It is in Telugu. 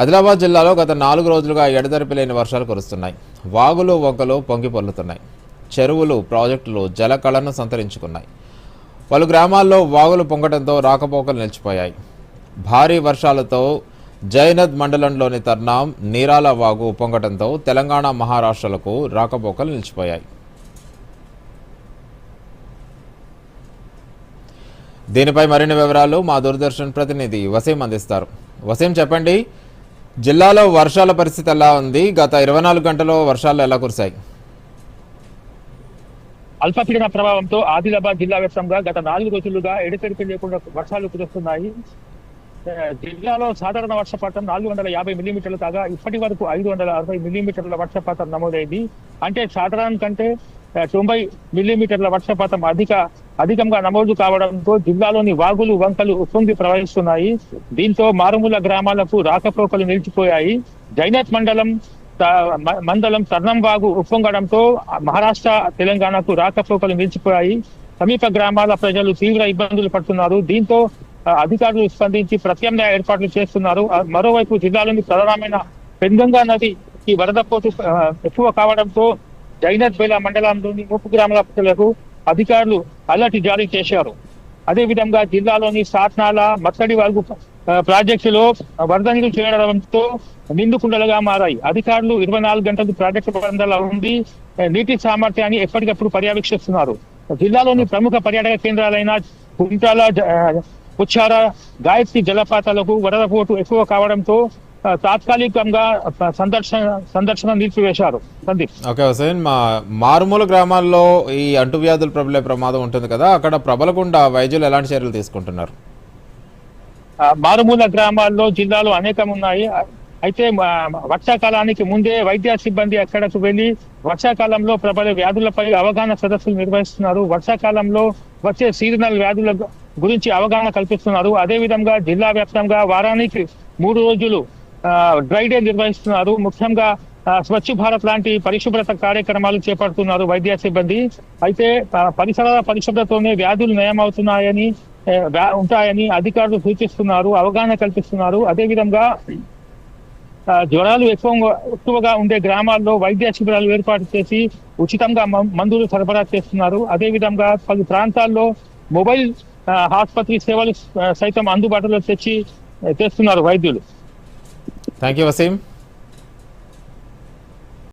ఆదిలాబాద్ జిల్లాలో గత నాలుగు రోజులుగా ఎడతెరిపి లేని వర్షాలు కురుస్తున్నాయి. వాగులు వంకలు పొంగి పొల్లుతున్నాయి చెరువులు ప్రాజెక్టులు జలకళను సంతరించుకున్నాయి. పలు గ్రామాల్లో వాగులు పొంగడంతో రాకపోకలు నిలిచిపోయాయి. భారీ వర్షాలతో జైనద్ మండలంలోని తర్నాం నీరాల వాగు పొంగడంతో తెలంగాణ మహారాష్ట్రలకు రాకపోకలు నిలిచిపోయాయి. దీనిపై మరిన్ని వివరాలు మా దూరదర్శన్ ప్రతినిధి వసీం అందిస్తారు. వసీం చెప్పండి? జిల్లాలో వర్షాల పరిస్థితి ఎలా ఉంది? గత ఇరవై నాలుగు గంటల్లో వర్షాలు ఎలా కురిశాయి? అల్పపీడన ప్రభావంతో ఆదిలాబాద్ జిల్లా వ్యాప్తంగా గత నాలుగు రోజులుగా ఎడతెడిపి లేకుండా వర్షాలు కురుస్తున్నాయి. జిల్లాలో సాధారణ వర్షపాతం నాలుగు వందల యాభై మిల్లీమీటర్లు కాగా ఇప్పటి వరకు ఐదు వందల అరవై మిల్లీమీటర్ల వర్షపాతం నమోదైంది. అంటే సాధారణ కంటే తొంభై మిల్లీమీటర్ల వర్షపాతం అధిక అధికంగా నమోదు కావడంతో జిల్లాలోని వాగులు వంకలు ఉప్పొంగి ప్రవహిస్తున్నాయి. దీంతో మారుమూల గ్రామాలకు రాకపోకలు నిలిచిపోయాయి. జైనత్ మండలం మండలం తర్ణం మండలం ఉప్పొంగడంతో మహారాష్ట్ర తెలంగాణకు రాకపోకలు నిలిచిపోయాయి. సమీప గ్రామాల ప్రజలు తీవ్ర ఇబ్బందులు పడుతున్నారు. దీంతో అధికారులు స్పందించి ప్రత్యామ్నాయ ఏర్పాట్లు చేస్తున్నారు. మరోవైపు జిల్లాలోని ప్రధానమైన పెందంగా నది ఈ వరద పోటు ఎక్కువ కావడంతో జైనత్ బేలా మండలంలోని ముప్పు గ్రామాల ప్రజలకు అధికారులు అలర్ట్ జారీ చేశారు. అదే విధంగా జిల్లాలోని సాట్నాల మత్తడి వాగు ప్రాజెక్టులో వరద నీరు చేరడంతో నిండుకుండలుగా మారాయి. అధికారులు ఇరవై నాలుగు గంటలు ప్రాజెక్టు బంధాల ఉండి నీటి సామర్థ్యాన్ని ఎప్పటికప్పుడు పర్యవేక్షిస్తున్నారు. జిల్లాలోని ప్రముఖ పర్యాటక కేంద్రాలైన కుంటాల పుచ్చార గాయత్రి జలపాతాలకు వరద పోటు ఎక్కువ కావడంతో తాత్కాలికంగా సందర్శన సందర్శన నిలిపివేశారు. సందీప్. ఓకే హుసేన్ మా మారుమూల గ్రామాల్లో ఈ అంటువ్యాధులు ప్రబలే ప్రమాదం ఉంటుంది కదా అక్కడ ప్రబలకుండా వైద్యులు ఎలాంటి చర్యలు తీసుకుంటున్నారు? మారుమూల గ్రామాల్లో జిల్లాలో అనేకం ఉన్నాయి. అయితే వర్షాకాలానికి ముందే వైద్య సిబ్బంది అక్కడకు వెళ్ళి వర్షాకాలంలో ప్రబల వ్యాధులపై అవగాహన సదస్సులు నిర్వహిస్తున్నారు. వర్షాకాలంలో వచ్చే సీజనల్ వ్యాధుల గురించి అవగాహన కల్పిస్తున్నారు. అదే విధంగా జిల్లా వ్యాప్తంగా వారానికి మూడు రోజులు డ్రై డే నిర్వహిస్తున్నారు. ముఖ్యంగా స్వచ్ఛ భారత్ లాంటి పరిశుభ్రత కార్యక్రమాలు చేపడుతున్నారు వైద్య సిబ్బంది. అయితే పరిసరాల పరిశుభ్రతతోనే వ్యాధులు నయమవుతున్నాయని ఉంటాయని అధికారులు సూచిస్తున్నారు అవగాహన కల్పిస్తున్నారు. అదే విధంగా జ్వరాలు ఎక్కువ ఎక్కువగా ఉండే గ్రామాల్లో వైద్య శిబిరాలు ఏర్పాటు చేసి ఉచితంగా మందులు సరఫరా చేస్తున్నారు. అదే విధంగా పలు ప్రాంతాల్లో మొబైల్ ఆసుపత్రి సేవలు సైతం అందుబాటులో తెచ్చి తెస్తున్నారు వైద్యులు. Thank you, Vasim.